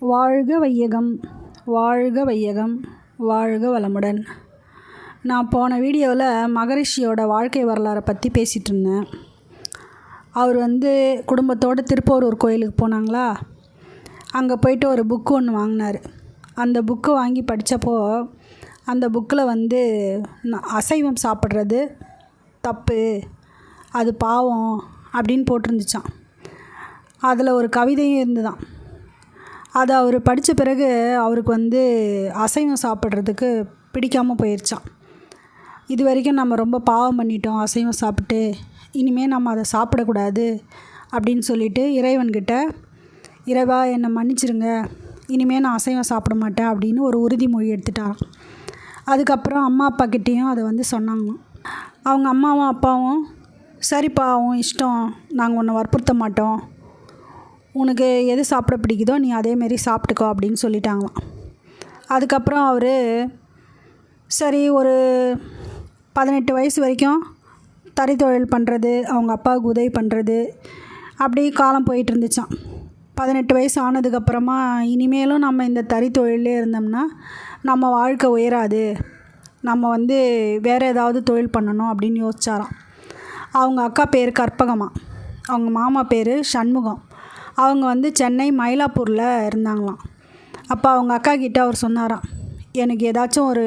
வாழ்க வையகம் வாழ்க வையகம் வாழ்க வளமுடன். நான் போன வீடியோவில் மகரிஷியோட வாழ்க்கை வரலாறை பற்றி பேசிகிட்டு இருந்தேன். அவர் வந்து குடும்பத்தோடு திருப்போரூர் கோயிலுக்கு போனாங்களா? அங்கே போயிட்டு ஒரு புக்கு ஒன்று வாங்கினார். அந்த புக்கு வாங்கி படித்தப்போ அந்த புக்கில் வந்து அசைவம் சாப்பிட்றது தப்பு அது பாவம் அப்படின்னு போட்டிருந்துச்சான் அதில் ஒரு கவிதையும் இருந்துதான் அதை அவர் படித்த பிறகு அவருக்கு வந்து அசைவம் சாப்பிட்றதுக்கு பிடிக்காமல் போயிடுச்சான் இது வரைக்கும் நம்ம ரொம்ப பாவம் பண்ணிட்டோம் அசைவம் சாப்பிட்டு இனிமேல் நம்ம அதை சாப்பிடக்கூடாது அப்படின்னு சொல்லிட்டு இறைவன்கிட்ட இறைவா என்னை மன்னிச்சிருங்க. இனிமேல் நான் அசைவம் சாப்பிட மாட்டேன் அப்படின்னு ஒரு உறுதிமொழி எடுத்துட்டான் அதுக்கப்புறம் அம்மா அப்பா கிட்டேயும் அதை வந்து சொன்னாங்க அவங்க அம்மாவும் அப்பாவும் சரிப்பா அவன் இஷ்டம். நாங்கள் உன்னை வற்புறுத்த மாட்டோம். உனக்கு எது சாப்பிட பிடிக்குதோ நீ அதேமாரி சாப்பிட்டுக்கோ அப்படின்னு சொல்லிட்டாங்களாம். அதுக்கப்புறம் அவர் சரி ஒரு பதினெட்டு வயசு வரைக்கும் தறி தொழில் பண்ணுறது அவங்க அப்பாவுக்கு உதவி பண்ணுறது அப்படி காலம் போயிட்டு இருந்துச்சான் பதினெட்டு வயசு ஆனதுக்கப்புறமா இனிமேலும் நம்ம இந்த தறி தொழிலே இருந்தோம்னா நம்ம வாழ்க்கை உயராது. நம்ம வந்து வேறு ஏதாவது தொழில் பண்ணணும் அப்படின்னு யோசிச்சாராம். அவங்க அக்கா பேர் கற்பகமா. அவங்க மாமா பேர் சண்முகம். அவங்க வந்து சென்னை மயிலாப்பூரில் இருந்தாங்களாம். அப்போ அவங்க அக்கா கிட்ட அவர் சொன்னாராம் எனக்கு ஏதாச்சும் ஒரு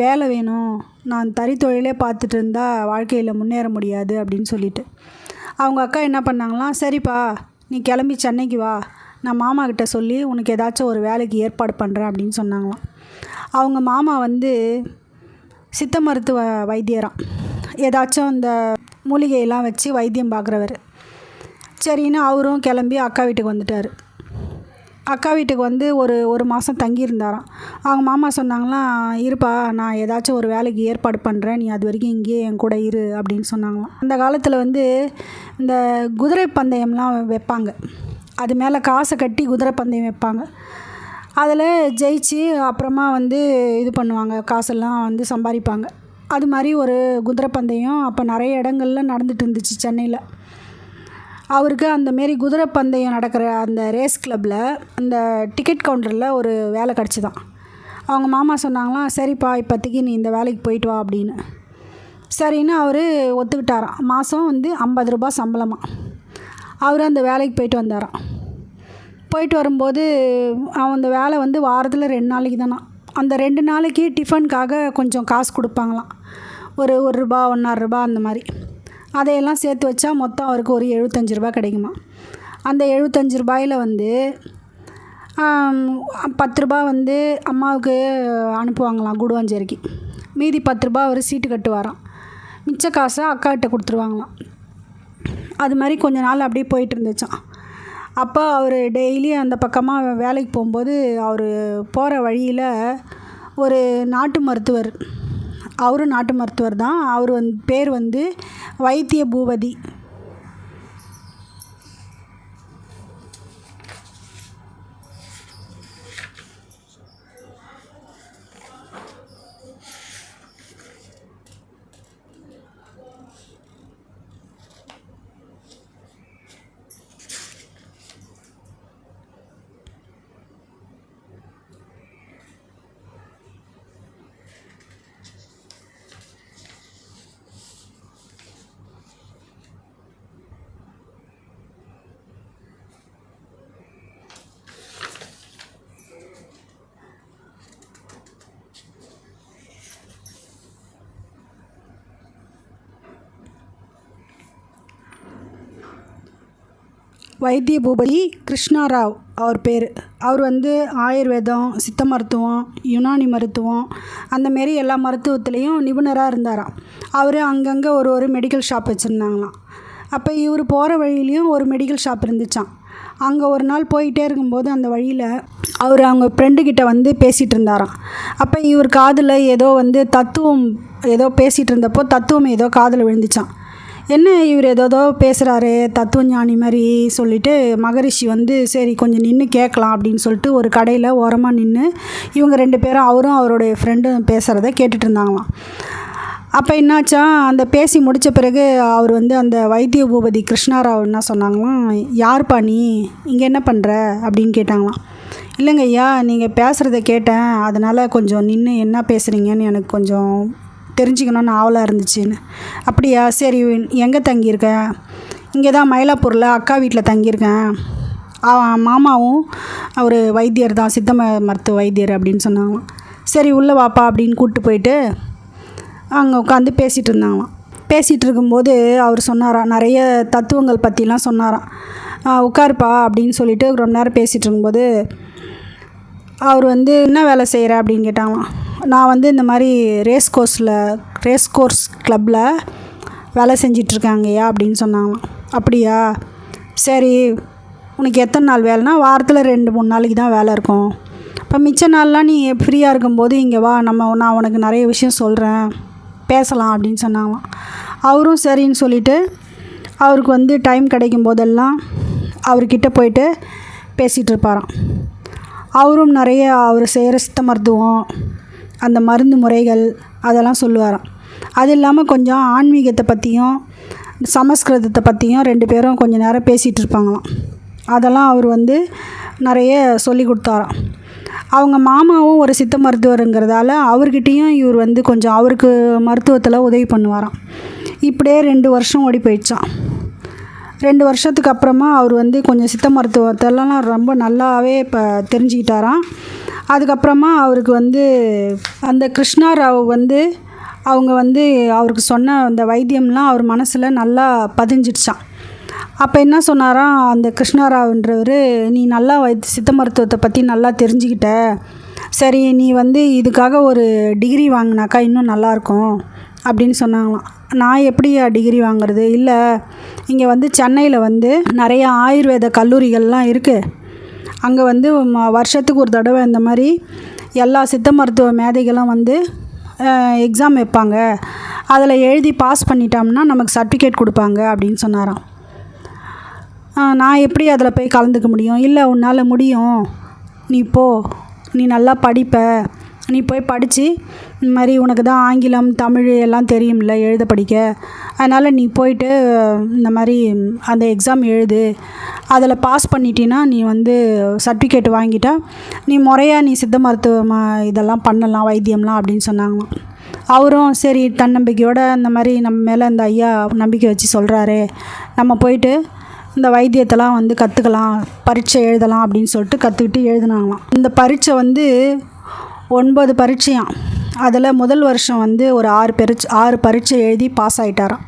வேலை வேணும். நான் தறி தொழிலே பார்த்துட்டு இருந்தால் வாழ்க்கையில் முன்னேற முடியாது அப்படின்னு சொல்லிட்டு. அவங்க அக்கா என்ன பண்ணாங்களாம் சரிப்பா நீ கிளம்பி சென்னைக்கு வா. நான் மாமா கிட்ட சொல்லி உனக்கு ஏதாச்சும் ஒரு வேலைக்கு ஏற்பாடு பண்ணுறேன் அப்படின்னு சொன்னாங்களாம். அவங்க மாமா வந்து சித்த மருத்துவ வைத்தியராம். ஏதாச்சும் இந்த மூலிகையெல்லாம் வச்சு வைத்தியம் பார்க்குறவர். சரின்னு அவரும் கிளம்பி அக்கா வீட்டுக்கு வந்துட்டார். அக்கா வீட்டுக்கு வந்து ஒரு ஒரு மாதம் தங்கியிருந்தாராம். அவங்க மாமா சொன்னாங்களாம் இருப்பா நான் ஏதாச்சும் ஒரு வேலைக்கு ஏற்பாடு பண்ணுறேன் நீ அது வரைக்கும் இங்கேயே என் கூட இரு அப்படின்னு சொன்னாங்களாம். அந்த காலத்தில் வந்து இந்த குதிரை பந்தயம்லாம் வைப்பாங்க. அது மேலே காசை கட்டி குதிரை பந்தயம் வைப்பாங்க. அதில் ஜெயிச்சு அப்புறமா வந்து இது பண்ணுவாங்க காசெல்லாம் வந்து சம்பாதிப்பாங்க. அது மாதிரி ஒரு குதிரை பந்தயம் அப்போ நிறைய இடங்கள்ல நடந்துட்டு இருந்துச்சு சென்னையில். அவருக்கு அந்த மாரி குதிரை பந்தயம் நடக்கிற அந்த ரேஸ் கிளப்பில் அந்த டிக்கெட் கவுண்டரில் ஒரு வேலை கிடச்சிதான். அவங்க மாமா சொன்னாங்களாம் சரிப்பா இப்போதைக்கு நீ இந்த வேலைக்கு போயிட்டு வா அப்படின்னு. சரின்னு அவர் ஒத்துக்கிட்டாராம். மாதம் வந்து ஐம்பது ரூபாய் சம்பளமாக அவர் அந்த வேலைக்கு போயிட்டு வந்தாராம். போயிட்டு வரும்போது அவன் அந்த வேலை வந்து வாரத்தில் ரெண்டு நாளைக்கு தானா. அந்த ரெண்டு நாளைக்கு டிஃபனுக்காக கொஞ்சம் காசு கொடுப்பாங்களாம். ஒரு ஒரு ரூபா ஒன்றரை ரூபா அந்த மாதிரி அதையெல்லாம் சேர்த்து வச்சா மொத்தம் அவருக்கு ஒரு எழுபத்தஞ்சு ரூபா கிடைக்குமா? அந்த எழுபத்தஞ்சு ரூபாயில் வந்து பத்து ரூபா வந்து அம்மாவுக்கு அனுப்புவாங்களாம் குடுவாஞ்சேரிக்கு. மீதி பத்து ரூபா அவர் சீட்டு கட்டுவாராம். மிச்ச காசை அக்காக்கிட்ட கொடுத்துருவாங்களாம். அது மாதிரி கொஞ்ச நாள் அப்படியே போயிட்டு இருந்துச்சான் அப்போ அவர் டெய்லி அந்த பக்கமாக வேலைக்கு போகும்போது அவர் போகிற வழியில் ஒரு நாட்டு மருத்துவர் அவரும் நாட்டு மருத்துவர் தான். அவர் வந்து பேர் வந்து வைத்திய பூபதி வைத்திய பூபதி கிருஷ்ணாராவ் அவர் பேர். அவர் வந்து ஆயுர்வேதம் சித்த மருத்துவம் யுனானி மருத்துவம் அந்த மாரி எல்லா மருத்துவத்துலேயும் நிபுணராக இருந்தாராம். அவர் அங்கங்கே ஒரு ஒரு மெடிக்கல் ஷாப் வச்சுருந்தாங்களாம். அப்போ இவர் போகிற வழியிலையும் ஒரு மெடிக்கல் ஷாப் இருந்துச்சான் அங்கே ஒரு நாள் போயிட்டே இருக்கும்போது அந்த வழியில் அவர் அவங்க ஃப்ரெண்டுக்கிட்ட வந்து பேசிகிட்டு இருந்தாராம். அப்போ இவர் காதில் ஏதோ வந்து தத்துவம் ஏதோ பேசிகிட்டு இருந்தப்போ தத்துவம் ஏதோ காதில் விழுந்துச்சான் என்ன இவர் ஏதோதோ பேசுகிறாரு தத்துவ ஞானி மாதிரி சொல்லிட்டு மகரிஷி வந்து சரி கொஞ்சம் நின்று கேட்கலாம் அப்படின்னு சொல்லிட்டு ஒரு கடையில் ஓரமாக நின்று இவங்க ரெண்டு பேரும் அவரும் அவருடைய ஃப்ரெண்டும் பேசுகிறத கேட்டுட்டு இருந்தாங்களாம். அப்போ என்னாச்சா அந்த பேசி முடித்த பிறகு அவர் வந்து அந்த வைத்திய பூபதி கிருஷ்ணாராவ் என்ன சொன்னாங்களாம் யார்ப்பா நீ? இங்கே என்ன பண்ணுற அப்படின்னு கேட்டாங்களாம். இல்லைங்க ஐயா நீங்கள் பேசுகிறத கேட்டேன். அதனால் கொஞ்சம் நின்று என்ன பேசுகிறீங்கன்னு எனக்கு கொஞ்சம் தெரிஞ்சுக்கணுன்னு ஆவலாக இருந்துச்சுன்னு. அப்படியா? சரி எங்கே தங்கியிருக்கேன் இங்கே தான் மயிலாப்பூரில் அக்கா வீட்டில் தங்கியிருக்கேன். அவன் மாமாவும் அவர் வைத்தியர் தான் சித்த மருத்துவ வைத்தியர் அப்படின்னு சொன்னாங்க. சரி உள்ளே வாப்பா அப்படின்னு கூப்பிட்டு போயிட்டு அங்கே உட்காந்து பேசிகிட்டு இருந்தாங்களாம் பேசிகிட்டு இருக்கும்போது அவர் சொன்னாராம் நிறைய தத்துவங்கள் பற்றிலாம் சொன்னாராம். உட்காருப்பா அப்படின்னு சொல்லிட்டு ரொம்ப நேரம் பேசிகிட்டு இருக்கும்போது அவர் வந்து என்ன வேலை செய்கிற அப்படின்னு கேட்டாங்களாம். நான் வந்து இந்த மாதிரி ரேஸ் கோர்ஸில் ரேஸ் கோர்ஸ் கிளப்பில் வேலை செஞ்சிட்ருக்காங்கய்யா அப்படின்னு சொன்னாங்களாம் அப்படியா? சரி உனக்கு எத்தனை நாள் வேலைனா வாரத்தில் ரெண்டு மூணு நாளைக்கு தான் வேலை இருக்கும். இப்போ மிச்ச நாள்லாம் நீ ஃப்ரீயாக இருக்கும்போது இங்கே வா நம்ம நான் உனக்கு நிறைய விஷயம் சொல்கிறேன் பேசலாம் அப்படின்னு சொன்னாங்களாம் அவரும் சரின்னு சொல்லிட்டு அவருக்கு வந்து டைம் கிடைக்கும் போதெல்லாம் அவர்கிட்ட போயிட்டு பேசிகிட்டு இருப்பாராம். அவரும் நிறைய அவர் செய்கிற சித்த மருத்துவம் அந்த மருந்து முறைகள் அதெல்லாம் சொல்லுவாராம். அது இல்லாமல் கொஞ்சம் ஆன்மீகத்தை பற்றியும் சமஸ்கிருதத்தை பற்றியும் ரெண்டு பேரும் கொஞ்சம் நேரம் பேசிகிட்டு இருப்பாங்களாம். அதெல்லாம் அவர் வந்து நிறைய சொல்லி கொடுத்தாராம். அவங்க மாமாவும் ஒரு சித்த மருத்துவருங்கிறதால அவர்கிட்டையும் இவர் வந்து கொஞ்சம் அவருக்கு மருத்துவத்தில் உதவி பண்ணுவாராம். இப்படியே ரெண்டு வருஷம் ஓடி போயிடுச்சான் ரெண்டு வருஷத்துக்கு அப்புறமா அவர் வந்து கொஞ்சம் சித்த மருத்துவத்தெல்லாம் ரொம்ப நல்லாவே இப்போ தெரிஞ்சுக்கிட்டாராம். அதுக்கப்புறமா அவருக்கு வந்து அந்த கிருஷ்ணா ராவ் வந்து அவங்க வந்து அவருக்கு சொன்ன அந்த வைத்தியம்லாம் அவர் மனசில் நல்லா பதிஞ்சிடுச்சான் அப்போ என்ன சொன்னாராம் அந்த கிருஷ்ணாராவ்ன்றவர் நீ நல்லா வை சித்த மருத்துவத்தை பற்றி நல்லா தெரிஞ்சுக்கிட்ட. சரி நீ வந்து இதுக்காக ஒரு டிகிரி வாங்கினாக்கா இன்னும் நல்லாயிருக்கும் அப்படின்னு சொன்னாங்களாம். நான் எப்படியா டிகிரி வாங்குறது? இல்லை இங்கே வந்து சென்னையில் வந்து நிறைய ஆயுர்வேத கல்லூரிகள்லாம் இருக்குது அங்கே வந்து வருஷத்துக்கு ஒரு தடவை இந்த மாதிரி எல்லா சித்த மருத்துவ மேதைகளும் வந்து எக்ஸாம் வைப்பாங்க. அதில் எழுதி பாஸ் பண்ணிட்டோம்னா நமக்கு சர்டிஃபிகேட் கொடுப்பாங்க அப்படின்னு சொன்னாராம். நான் எப்படி அதில் போய் கலந்துக்க முடியும்? இல்லை உன்னால் முடியும். நீ போ. நீ நல்லா படிப்ப. நீ போய் படித்து இந்த மாதிரி உனக்கு தான் ஆங்கிலம் தமிழ் எல்லாம் தெரியும்ல எழுத படிக்க. அதனால் நீ போயிட்டு இந்த மாதிரி அந்த எக்ஸாம் எழுது. அதில் பாஸ் பண்ணிட்டீன்னா நீ வந்து சர்டிஃபிகேட் வாங்கிட்டா நீ முறையாக நீ சித்த மருத்துவம் இதெல்லாம் பண்ணலாம் வைத்தியம்லாம் அப்படின்னு சொன்னாங்களாம். அவரும் சரி தன்னம்பிக்கையோடு இந்த மாதிரி நம்ம மேலே இந்த ஐயா நம்பிக்கை வச்சு சொல்கிறாரு நம்ம போயிட்டு இந்த வைத்தியத்தெல்லாம் வந்து கற்றுக்கலாம் பரீட்சை எழுதலாம் அப்படின்னு சொல்லிட்டு கற்றுக்கிட்டு எழுதினாங்களாம். இந்த பரீட்சை வந்து ஒன்பது பரீட்சையாம். அதில் முதல் வருஷம் வந்து ஒரு ஆறு பரீட்சை ஆறு பரீட்சை எழுதி பாஸ் ஆகிட்டாராம்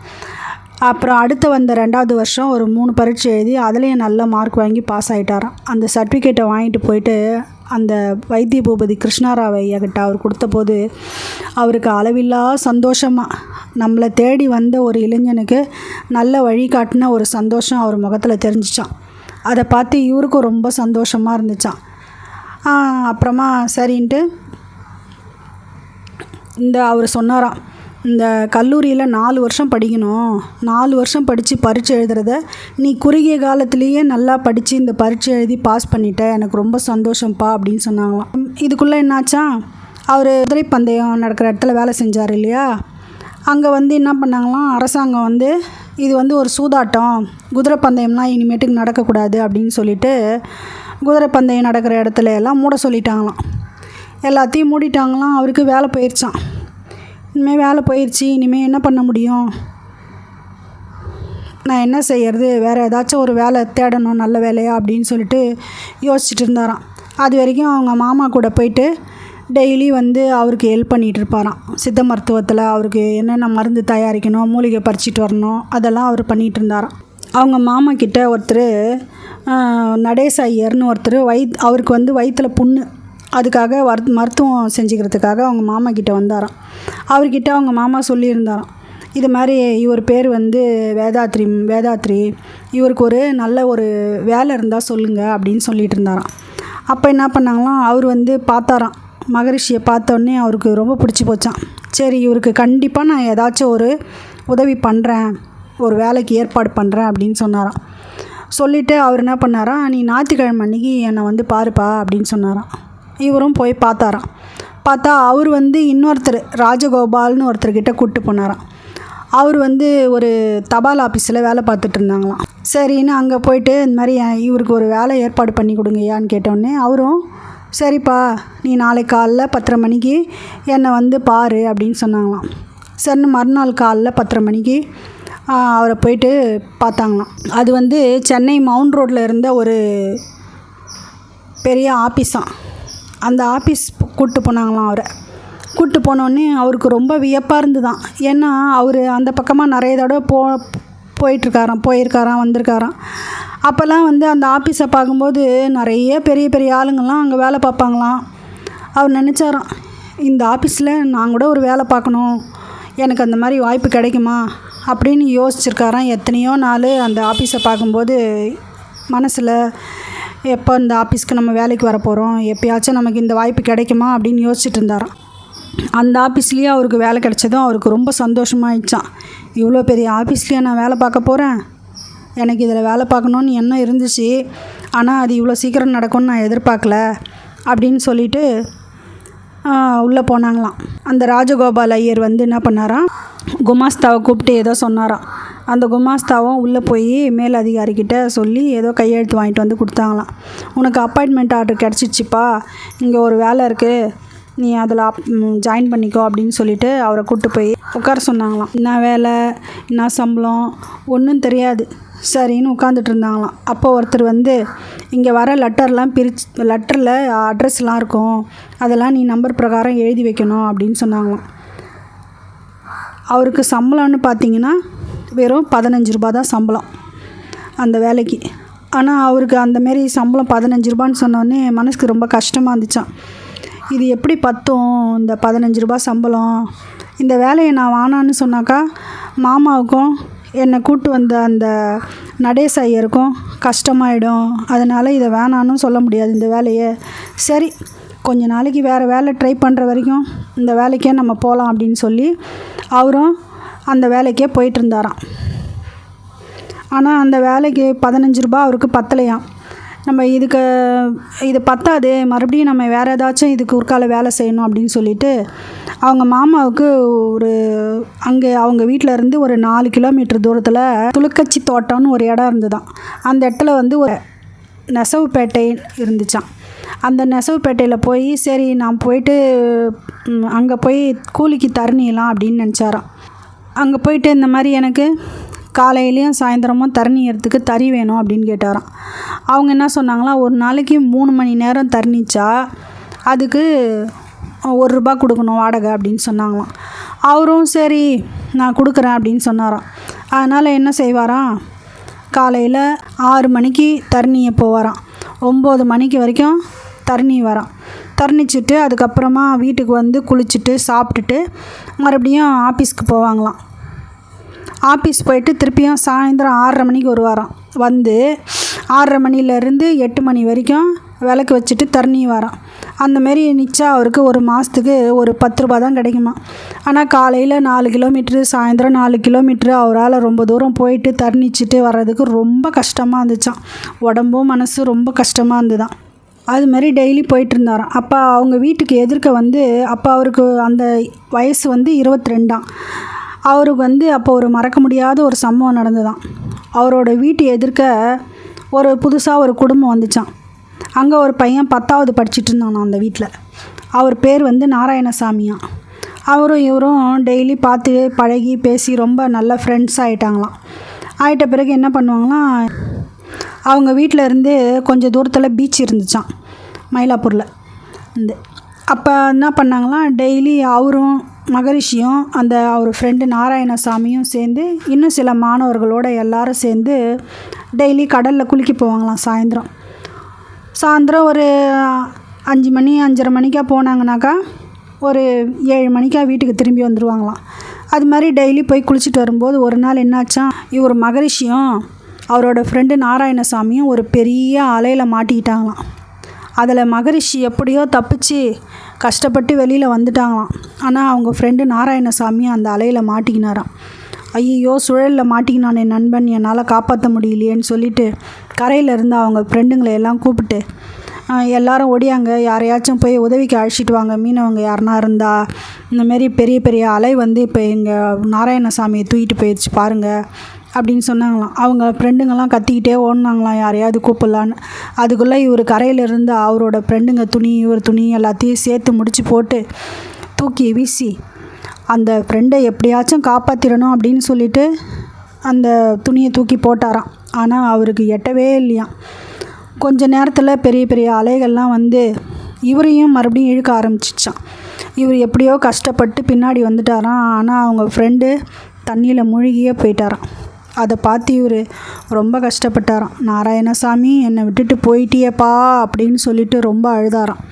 அப்புறம் அடுத்து வந்த ரெண்டாவது வருஷம் ஒரு மூணு பரீட்சை எழுதி அதுலேயும் நல்ல மார்க் வாங்கி பாஸ் ஆகிட்டாராம் அந்த சர்டிஃபிகேட்டை வாங்கிட்டு போயிட்டு அந்த வைத்திய பூபதி கிருஷ்ணாராவ் ஐயா கிட்ட அவர் கொடுத்தபோது அவருக்கு அளவில்லா சந்தோஷமாக நம்மளை தேடி வந்த ஒரு இளைஞனுக்கு நல்ல வழிகாட்டின ஒரு சந்தோஷம் அவர் முகத்தில் தெரிஞ்சிச்சான் அதை பார்த்து இவருக்கும் ரொம்ப சந்தோஷமாக இருந்துச்சான் அப்புறமா சரின்ட்டு இந்த அவர் சொன்னாராம் இந்த கல்லூரியில் நாலு வருஷம் படிக்கணும். நாலு வருஷம் படித்து பரீட்சை எழுதுறத நீ குறுகிய காலத்திலேயே நல்லா படித்து இந்த பரீட்சை எழுதி பாஸ் பண்ணிட்ட எனக்கு ரொம்ப சந்தோஷம்ப்பா அப்படின்னு சொன்னாங்களாம். இதுக்குள்ளே என்னாச்சா? அவர் குதிரை பந்தயம் நடக்கிற இடத்துல வேலை செஞ்சார் இல்லையா? அங்கே வந்து என்ன பண்ணாங்களாம்? அரசாங்கம் வந்து இது வந்து ஒரு சூதாட்டம். குதிரை பந்தயம்லாம் இனிமேட்டுக்கு நடக்கக்கூடாது அப்படின்னு சொல்லிட்டு குதிரை பந்தயம் நடக்கிற இடத்துல எல்லாம் மூட சொல்லிட்டாங்களாம். எல்லாத்தையும் மூடிட்டாங்களாம். அவருக்கு வேலை போயிடுச்சான் இனிமேல் வேலை போயிடுச்சு இனிமேல் என்ன பண்ண முடியும்? நான் என்ன செய்யறது? வேறு ஏதாச்சும் ஒரு வேலை தேடணும் நல்ல வேலையா அப்படின்னு சொல்லிட்டு யோசிச்சுட்டு இருந்தாராம். அது வரைக்கும் அவங்க மாமா கூட போயிட்டு டெய்லி வந்து அவருக்கு ஹெல்ப் பண்ணிகிட்டு இருப்பாராம். சித்த மருத்துவத்தில் அவருக்கு என்னென்ன மருந்து தயாரிக்கணும் மூலிகை பறிச்சிட்டு வரணும் அதெல்லாம் அவர் பண்ணிகிட்டு இருந்தாராம். அவங்க மாமா கிட்ட ஒருத்தர் நடேச ஐயர்னு ஒருத்தர் வயி அவருக்கு வந்து வயிற்றில் புண்ணு அதுக்காக வர் மருத்துவம் செஞ்சுக்கிறதுக்காக அவங்க மாமா கிட்டே வந்தாராம். அவர்கிட்ட அவங்க மாமா சொல்லியிருந்தாராம். இது மாதிரி இவர் பேர் வந்து வேதாத்ரி வேதாத்ரி இவருக்கு ஒரு நல்ல ஒரு வேலை இருந்தால் சொல்லுங்கள் அப்படின்னு சொல்லிட்டு இருந்தாராம் அப்போ என்ன பண்ணாங்களாம் அவர் வந்து பார்த்தாராம். மகரிஷியை பார்த்தோன்னே அவருக்கு ரொம்ப பிடிச்சி போச்சான் சரி இவருக்கு கண்டிப்பாக நான் ஏதாச்சும் ஒரு உதவி பண்ணுறேன் ஒரு வேலைக்கு ஏற்பாடு பண்ணுறேன் அப்படின்னு சொன்னாராம். சொல்லிவிட்டு அவர் என்ன பண்ணாராம் நீ ஞாயிற்றுக்கிழமை அன்னைக்கு என்னை வந்து பாருப்பா அப்படின்னு சொன்னாராம். இவரும் போய் பார்த்தாராம். பார்த்தா அவர் வந்து இன்னொருத்தர் ராஜகோபால்னு ஒருத்தர்கிட்ட கூப்பிட்டு போனாராம். அவர் வந்து ஒரு தபால் ஆஃபீஸில் வேலை பார்த்துட்டு இருந்தாங்களாம். சரின்னு அங்கே போயிட்டு இந்த மாதிரி இவருக்கு ஒரு வேலை ஏற்பாடு பண்ணி கொடுங்கய்யான்னு கேட்டோடனே அவரும் சரிப்பா நீ நாளை காலைல பத்தரை மணிக்கு என்னை வந்து பாரு அப்படின்னு சொன்னாங்களாம். சரின்னு மறுநாள் காலைல பத்தரை மணிக்கு அவரை போயிட்டு பார்த்தாங்களாம். அது வந்து சென்னை மவுண்ட் ரோட்டில் இருந்த ஒரு பெரிய ஆஃபீஸான் அந்த ஆஃபீஸ் கூப்பிட்டு போனாங்களாம் அவரை. கூப்பிட்டு போனோடனே அவருக்கு ரொம்ப வியப்பாக இருந்துதான். ஏன்னா அவர் அந்த பக்கமாக நிறைய தடவை போ போயிட்டுருக்காராம் போயிருக்காராம் வந்திருக்காராம். அப்போல்லாம் வந்து அந்த ஆஃபீஸை பார்க்கும்போது நிறைய பெரிய பெரிய ஆளுங்கள்லாம் அங்கே வேலை பார்ப்பாங்களாம். அவர் நினச்சாராம் இந்த ஆஃபீஸில் நான் கூட ஒரு வேலை பார்க்கணும். எனக்கு அந்த மாதிரி வாய்ப்பு கிடைக்குமா? அப்படின்னு யோசிச்சிருக்காராம் எத்தனையோ நாள் அந்த ஆஃபீஸை பார்க்கும்போது மனசில். எப்போ இந்த ஆஃபீஸ்க்கு நம்ம வேலைக்கு வர போகிறோம் எப்பயாச்சும் நமக்கு இந்த வாய்ப்பு கிடைக்குமா அப்படின்னு யோசிச்சுட்டு இருந்தாராம். அந்த ஆஃபீஸ்லேயே அவருக்கு வேலை கிடைச்சதும் அவருக்கு ரொம்ப சந்தோஷமாகிடுச்சான் இவ்வளோ பெரிய ஆஃபீஸ்லேயே நான் வேலை பார்க்க போகிறேன் எனக்கு இதில் வேலை பார்க்கணுன்னு எண்ணம் இருந்துச்சு. ஆனால் அது இவ்வளோ சீக்கிரம் நடக்கும்னு நான் எதிர்பார்க்கல அப்படின்னு சொல்லிட்டு உள்ளே போனாங்களாம். அந்த ராஜகோபால் ஐயர் வந்து என்ன பண்ணாராம்? குமாஸ்தாவை கூப்பிட்டு ஏதோ சொன்னாராம். அந்த குமாஸ்தாவும் உள்ளே போய் மேல் அதிகாரிக்கிட்ட சொல்லி ஏதோ கையெழுத்து வாங்கிட்டு வந்து கொடுத்தாங்களாம். உனக்கு அப்பாயின்மெண்ட் ஆர்டர் கிடச்சிச்சிப்பா இங்கே ஒரு வேலை இருக்குது நீ அதில் ஜாயின் பண்ணிக்கோ அப்படின்னு சொல்லிட்டு அவரை கூப்பிட்டு போய் உட்கார சொன்னாங்களாம். என்ன வேலை? என்ன சம்பளம்? ஒன்றும் தெரியாது. சரின்னு உட்காந்துட்டு இருந்தாங்களாம். அப்போ ஒருத்தர் வந்து இங்கே வர லெட்டர்லாம் பிரிச்சு லெட்டரில் அட்ரஸ்லாம் இருக்கும். அதெல்லாம் நீ நம்பர் பிரகாரம் எழுதி வைக்கணும் அப்படின்னு சொன்னாங்களாம். அவருக்கு சம்பளம்னு பார்த்தீங்கன்னா வெறும் பதினஞ்சு ரூபா தான் சம்பளம் அந்த வேலைக்கு. ஆனால் அவருக்கு அந்த மாரி சம்பளம் பதினஞ்சு ரூபான்னு சொன்னோடனே மனசுக்கு ரொம்ப கஷ்டமாக இருந்துச்சான் இது எப்படி பத்தும் இந்த பதினஞ்சு ரூபா சம்பளம்? இந்த வேலையை நான் வானான்னு சொன்னாக்கா மாமாவுக்கும் என்னை கூட்டு வந்த அந்த நடேச ஐயருக்கும் கஷ்டமாயிடும். அதனால் இதை வேணான்னு சொல்ல முடியாது இந்த வேலையை. சரி கொஞ்ச நாளைக்கு வேறு வேலை ட்ரை பண்ணுற வரைக்கும் இந்த வேலைக்கே நம்ம போகலாம் அப்படின்னு சொல்லி அவரும் அந்த வேலைக்கே போயிட்டு இருந்தாராம் ஆனால் அந்த வேலைக்கு பதினஞ்சு ரூபா அவருக்கு பத்தலையாம். நம்ம இதுக்கு இது பத்தாது மறுபடியும் நம்ம வேறு ஏதாச்சும் இதுக்கு உட்கால வேலை செய்யணும் அப்படின்னு சொல்லிட்டு அவங்க மாமாவுக்கு ஒரு அங்கே அவங்க வீட்டில் இருந்து ஒரு நாலு கிலோமீட்டர் தூரத்தில் துளுக்கச்சி தோட்டம்னு ஒரு இடம் இருந்துதான் அந்த இடத்துல வந்து ஒரு நெசவுப்பேட்டை இருந்துச்சான் அந்த நெசவுப்பேட்டையில் போய் சரி நான் போயிட்டு அங்கே போய் கூலிக்கு தரணிலாம் அப்படின்னு நினச்சாராம். அங்கே போயிட்டு இந்த மாதிரி எனக்கு காலையிலையும் சாயந்தரமும் தரணி ஏறத்துக்கு தறி வேணும் அப்படின்னு கேட்டாராம். அவங்க என்ன சொன்னாங்களா ஒரு நாளைக்கு மூணு மணி நேரம் தரணிச்சா அதுக்கு ஒரு ரூபா கொடுக்கணும் வாடகை அப்படின்னு சொன்னாங்களாம். அவரும் சரி நான் கொடுக்குறேன் அப்படின்னு சொன்னாராம். அதனால் என்ன செய்வாராம் காலையில் ஆறு மணிக்கு தரணியை போவாராம். ஒம்பது மணிக்கு வரைக்கும் தரணி வரான் தரணிச்சிட்டு அதுக்கப்புறமா வீட்டுக்கு வந்து குளிச்சுட்டு சாப்பிட்டுட்டு மறுபடியும் ஆஃபீஸ்க்கு போவாங்களாம். ஆஃபீஸ் போயிட்டு திருப்பியும் சாயந்தரம் ஆறரை மணிக்கு ஒரு வாரம் வந்து ஆறரை மணிலேருந்து எட்டு மணி வரைக்கும் விளக்கு வச்சுட்டு தரணி வரோம். அந்தமாரி நிச்சா அவருக்கு ஒரு மாதத்துக்கு ஒரு பத்து ரூபா தான் கிடைக்குமா ஆனால் காலையில் நாலு கிலோமீட்ரு சாயந்தரம் நாலு கிலோமீட்ரு அவரால் ரொம்ப தூரம் போயிட்டு தரணிச்சிட்டு வர்றதுக்கு ரொம்ப கஷ்டமாக இருந்துச்சான் உடம்பும் மனசும் ரொம்ப கஷ்டமாக இருந்துதான் அது மாதிரி டெய்லி போயிட்டு இருந்தாராம் அப்போ அவங்க வீட்டுக்கு எதிர்க்க வந்து அப்போ அவருக்கு அந்த வயசு வந்து இருபத்தி ரெண்டாம் அவருக்கு வந்து அப்போ ஒரு மறக்க முடியாத ஒரு சம்பவம் நடந்துதான் அவரோட வீட்டு எதிர்க்க ஒரு புதுசாக ஒரு குடும்பம் வந்துச்சான் அங்கே ஒரு பையன் பத்தாவது படிச்சுட்டு இருந்தான் அந்த வீட்டில் அவர் பேர் வந்து நாராயணசாமியான் அவரும் இவரும் டெய்லி பார்த்து பழகி பேசி ரொம்ப நல்ல ஃப்ரெண்ட்ஸ் ஆகிட்டாங்களாம் ஆகிட்ட பிறகு என்ன பண்ணுவாங்களாம் அவங்க வீட்டில் இருந்து கொஞ்சம் தூரத்தில் பீச் இருந்துச்சான் மயிலாப்பூரில். இந்த அப்போ என்ன பண்ணாங்களாம் டெய்லி அவரும் மகரிஷியும் அந்த அவர் ஃப்ரெண்டு நாராயணசாமியும் சேர்ந்து இன்னும் சில மாணவர்களோட எல்லாரும் சேர்ந்து டெய்லி கடலில் குளிக்க போவாங்களாம் சாயந்தரம். சாயந்தரம் ஒரு அஞ்சு மணி அஞ்சரை மணிக்கா போனாங்கனாக்கா ஒரு ஏழு மணிக்கா வீட்டுக்கு திரும்பி வந்துடுவாங்களாம் அது மாதிரி டெய்லி போய் குளிச்சுட்டு வரும்போது ஒரு நாள் என்னாச்சான் இவர் மகரிஷியும் அவரோட ஃப்ரெண்டு நாராயணசாமியும் ஒரு பெரிய அலையில் மாட்டிக்கிட்டாங்களாம். அதில் மகரிஷி எப்படியோ தப்பிச்சு கஷ்டப்பட்டு வெளியில் வந்துட்டாங்களாம். ஆனால் அவங்க ஃப்ரெண்டு நாராயணசாமி அந்த அலையில் மாட்டிக்கினாராம். ஐயோ சுழலில் மாட்டிக்கினான் என் நண்பன் என்னால் காப்பாற்ற முடியலையேன்னு சொல்லிட்டு கரையில் இருந்து அவங்க ஃப்ரெண்டுங்களை எல்லாம் கூப்பிட்டு எல்லாரும் ஒடியாங்க யாரையாச்சும் போய் உதவிக்கு அழைச்சிட்டு வாங்க. மீனவங்க யாருனா இருந்தா? இந்தமாரி பெரிய பெரிய அலை வந்து இப்போ எங்கள் நாராயணசாமியை தூக்கிட்டு போயிடுச்சு பாருங்கள் அப்படின்னு சொன்னாங்களாம். அவங்க ஃப்ரெண்டுங்கெல்லாம் கத்திக்கிட்டே ஓடினாங்களாம் யாரையாவது கூப்பிட்லான்னு. அதுக்குள்ளே இவர் கரையில் இருந்து அவரோட ஃப்ரெண்டுங்க துணி இவர் துணி எல்லாத்தையும் சேர்த்து முடித்து போட்டு தூக்கி வீசி அந்த ஃப்ரெண்டை எப்படியாச்சும் காப்பாற்றிடணும் அப்படின்னு சொல்லிட்டு அந்த துணியை தூக்கி போட்டாராம். ஆனால் அவருக்கு எட்டவே இல்லையாம். கொஞ்ச நேரத்தில் பெரிய பெரிய அலைகள்லாம் வந்து இவரையும் மறுபடியும் இழுக்க ஆரம்பிச்சிச்சான் இவர் எப்படியோ கஷ்டப்பட்டு பின்னாடி வந்துட்டாராம். ஆனால் அவங்க ஃப்ரெண்டு தண்ணியில் மூழ்கியே போயிட்டாராம். அதை பார்த்து இவர் ரொம்ப கஷ்டப்பட்டாராம். நாராயணசாமி என்னை விட்டுட்டு போயிட்டியேப்பா அப்படின்னு சொல்லிட்டு ரொம்ப அழுதாராம்.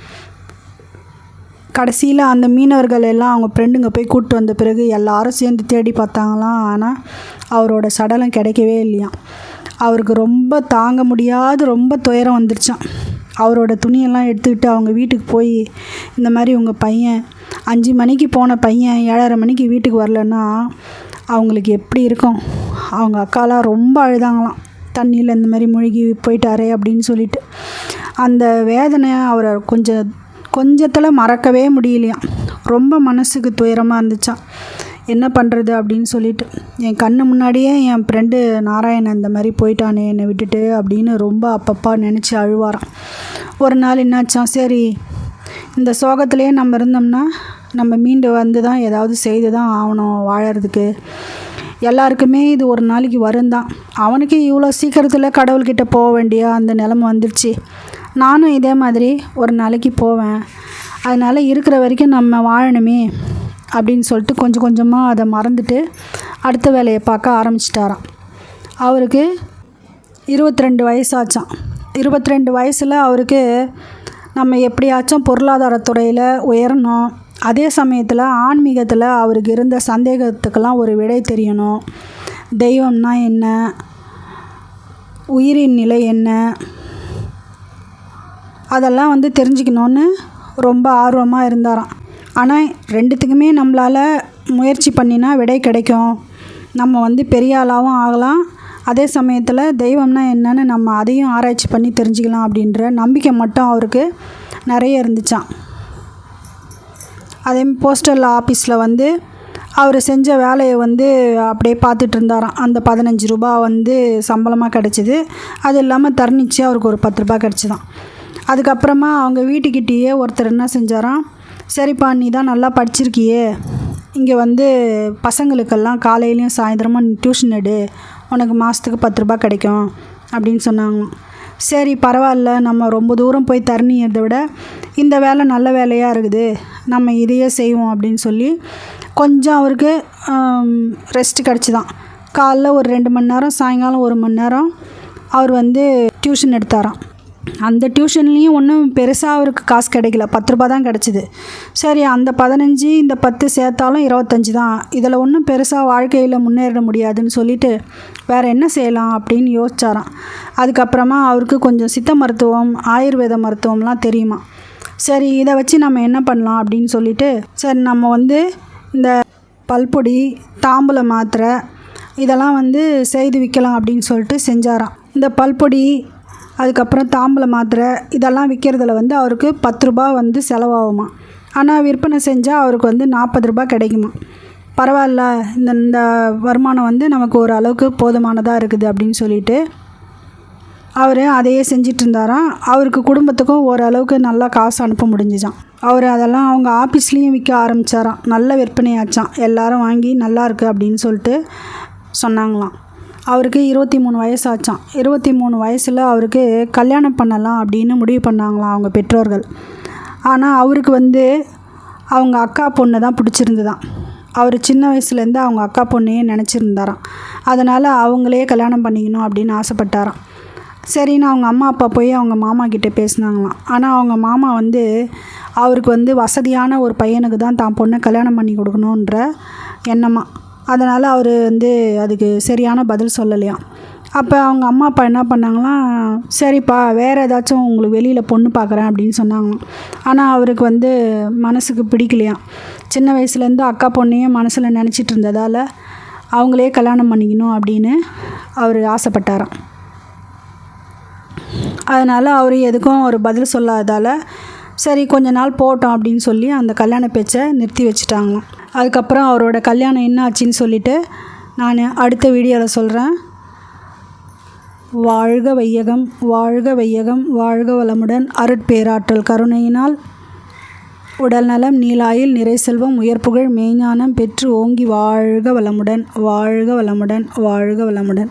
கடைசியில் அந்த மீனவர்கள் எல்லாம் அவங்க ஃப்ரெண்டுங்க போய் கூப்பிட்டு வந்த பிறகு எல்லாரும் சேர்ந்து தேடி பார்த்தாங்களாம். ஆனால் அவரோட சடலம் கிடைக்கவே இல்லையாம் அவருக்கு ரொம்ப தாங்க முடியாது ரொம்ப துயரம் வந்துருச்சான் அவரோட துணியெல்லாம் எடுத்துக்கிட்டு அவங்க வீட்டுக்கு போய் இந்த மாதிரி உங்கள் பையன் அஞ்சு மணிக்கு போன பையன் ஏழரை மணிக்கு வீட்டுக்கு வரலன்னா அவங்களுக்கு எப்படி இருக்கும்? அவங்க அக்காலாம் ரொம்ப அழுதாங்களாம். தண்ணியில் இந்த மாதிரி மூழ்கி போயிட்டாரே அப்படின்னு சொல்லிட்டு. அந்த வேதனை அவரை கொஞ்சம் கொஞ்சத்தில் மறக்கவே முடியலையாம். ரொம்ப மனசுக்கு துயரமாக இருந்துச்சான் என்ன பண்ணுறது அப்படின்னு சொல்லிட்டு. என் கண்ணு முன்னாடியே என் ஃப்ரெண்டு நாராயணன் இந்த மாதிரி போயிட்டானே என்னை விட்டுட்டு அப்படின்னு ரொம்ப அப்பப்பா நினச்சி அழுவாராம். ஒரு நாள் என்னாச்சான் சரி இந்த சோகத்திலே நம்ம இருந்தோம்னா நம்ம மீண்டு வந்து தான் ஏதாவது செய்து தான் ஆகணும் வாழறதுக்கு. எல்லாருக்குமே இது ஒரு நாளைக்கு வரும் தான் அவனுக்கு இவ்வளோ சீக்கிரத்தில் கடவுள்கிட்ட போக வேண்டிய அந்த நிலமை வந்துடுச்சு நானும் இதே மாதிரி ஒரு நாளைக்கு போவேன். அதனால் இருக்கிற வரைக்கும் நம்ம வாழணுமே அப்படின்னு சொல்லிட்டு கொஞ்சம் கொஞ்சமாக அதை மறந்துட்டு அடுத்த வேலையை பார்க்க ஆரம்பிச்சிட்டாராம். அவருக்கு இருபத்தி ரெண்டு வயசாச்சான் இருபத்தி ரெண்டு வயசில் அவருக்கு நம்ம எப்படியாச்சும் பொருளாதாரத்துறையில் உயரணும். அதே சமயத்தில் ஆன்மீகத்தில் அவருக்கு இருந்த சந்தேகத்துக்கெல்லாம் ஒரு விடை தெரியணும். தெய்வம்னா என்ன? உயிரின் நிலை என்ன? அதெல்லாம் வந்து தெரிஞ்சுக்கணுன்னு ரொம்ப ஆர்வமாக இருந்தாராம். ஆனால் ரெண்டுத்துக்குமே நம்மளால் முயற்சி பண்ணினா விடை கிடைக்கும். நம்ம வந்து பெரிய ஆளாகவும் ஆகலாம். அதே சமயத்தில் தெய்வம்னா என்னென்னு நம்ம அதையும் ஆராய்ச்சி பண்ணி தெரிஞ்சுக்கலாம் அப்படின்ற நம்பிக்கை மட்டும் அவருக்கு நிறைய இருந்துச்சான் அதே போஸ்டல் ஆஃபீஸில் வந்து அவர் செஞ்ச வேலையை வந்து அப்படியே பார்த்துட்டு இருந்தாராம். அந்த பதினஞ்சு ரூபா வந்து சம்பளமாக கிடச்சிது. அது இல்லாமல் தர்ணிச்சு அவருக்கு ஒரு பத்து ரூபா கிடச்சிதான். அதுக்கப்புறமா அவங்க வீட்டுக்கிட்டேயே ஒருத்தர் என்ன செஞ்சாராம் சரிப்பா நீ தான் நல்லா படிச்சிருக்கியே. இங்கே வந்து பசங்களுக்கெல்லாம் காலையிலையும் சாயந்தரமும் டியூஷன் எடு. உனக்கு மாதத்துக்கு பத்து ரூபா கிடைக்கும் அப்படின்னு சொன்னாங்க சரி பரவாயில்ல. நம்ம ரொம்ப தூரம் போய் தரணியதை விட இந்த வேலை நல்ல வேலையாக இருக்குது. நம்ம இதையே செய்வோம் அப்படின்னு சொல்லி கொஞ்சம் அவருக்கு ரெஸ்ட் கிடச்சிதான். காலைல ஒரு ரெண்டு மணி நேரம் சாயங்காலம் ஒரு மணி நேரம் அவர் வந்து டியூஷன் எடுத்தாராம். அந்த டியூஷன்லேயும் ஒன்றும் பெருசாக அவருக்கு காசு கிடைக்கல. பத்து ரூபா தான் கிடச்சிது. சரி அந்த பதினஞ்சு இந்த பத்து சேர்த்தாலும் இருபத்தஞ்சி தான். இதில் ஒன்றும் பெருசாக வாழ்க்கையில் முன்னேற முடியாதுன்னு சொல்லிட்டு வேறு என்ன செய்யலாம் அப்படின்னு யோசிச்சாராம். அதுக்கப்புறமா அவருக்கு கொஞ்சம் சித்த மருத்துவம் ஆயுர்வேத மருத்துவம்லாம் தெரியுமா. சரி இதை வச்சு நம்ம என்ன பண்ணலாம் அப்படின்னு சொல்லிட்டு சரி நம்ம வந்து இந்த பல்பொடி தாம்பூல மாத்திரை இதெல்லாம் வந்து செய்து விற்கலாம் அப்படின்னு சொல்லிட்டு செஞ்சாராம். இந்த பல்பொடி அதுக்கப்புறம் தாம்பூல மாத்திரை இதெல்லாம் விற்கிறதுல வந்து அவருக்கு பத்து ரூபா வந்து செலவாகுமா? ஆனால் விற்பனை செஞ்சால் அவருக்கு வந்து நாற்பது ரூபா கிடைக்குமா? பரவாயில்ல இந்த இந்த வருமானம் வந்து நமக்கு ஒரு அளவுக்கு போதுமானதாக இருக்குது அப்படின்னு சொல்லிட்டு அவர் அதையே செஞ்சிட்டு இருந்தாராம். அவருக்கு குடும்பத்துக்கும் ஓரளவுக்கு நல்லா காசு அனுப்ப முடிஞ்சுச்சான் அவர் அதெல்லாம் அவங்க ஆஃபீஸ்லேயும் விற்க ஆரம்பித்தாராம் நல்ல விற்பனையாச்சான் எல்லாரும் வாங்கி நல்லா இருக்குது அப்படின்னு சொல்லிட்டு சொன்னாங்களாம். அவருக்கு இருபத்தி மூணு வயசாச்சான் இருபத்தி மூணு வயசில் அவருக்கு கல்யாணம் பண்ணலாம் அப்படின்னு முடிவு பண்ணாங்களாம் அவங்க பெற்றோர்கள். ஆனால் அவருக்கு வந்து அவங்க அக்கா பொண்ணு தான் பிடிச்சிருந்துதான் அவர் சின்ன வயசுலேருந்து அவங்க அக்கா பொண்ணையே நினச்சிருந்தாராம். அதனால் அவங்களே கல்யாணம் பண்ணிக்கணும் அப்படின்னு ஆசைப்பட்டாராம். சரின்னு அவங்க அம்மா அப்பா போய் அவங்க மாமா கிட்டே பேசினாங்களாம். ஆனால் அவங்க மாமா வந்து அவருக்கு வந்து வசதியான ஒரு பையனுக்கு தான் தான் பொண்ணை கல்யாணம் பண்ணி கொடுக்கணுன்ற எண்ணமாக அதனால் அவர் வந்து அதுக்கு சரியான பதில் சொல்லலையாம் அப்போ அவங்க அம்மா அப்பா என்ன பண்ணாங்களாம் சரிப்பா வேறு ஏதாச்சும் உங்களுக்கு வெளியில் பொண்ணு பார்க்குறேன் அப்படின்னு சொன்னாங்களாம் ஆனால் அவருக்கு வந்து மனசுக்கு பிடிக்கலையாம் சின்ன வயசுலேருந்து அக்கா பொண்ணையும் மனசில் நினச்சிட்டு இருந்ததால் அவங்களே கல்யாணம் பண்ணிக்கணும் அப்படின்னு அவர் ஆசைப்பட்டாராம். அதனால் அவர் எதுக்கும் ஒரு பதில் சொல்லாததால் சரி கொஞ்ச நாள் போட்டோம் அப்படின்னு சொல்லி அந்த கல்யாண பேச்சை நிறுத்தி வச்சுட்டாங்களாம். அதுக்கப்புறம் அவரோட கல்யாணம் என்ன ஆச்சுன்னு சொல்லிட்டு நான் அடுத்த வீடியோவில் சொல்கிறேன் வாழ்க வையகம் வாழ்க வையகம் வாழ்க வளமுடன் அருட்பேராற்றல் கருணையினால். உடல்நலம் நீலாயில் நிறை செல்வம் உயர்ப்புகழ் மெய்ஞானம் பெற்று ஓங்கி வாழ்க வளமுடன் வாழ்க வளமுடன் வாழ்க வளமுடன்.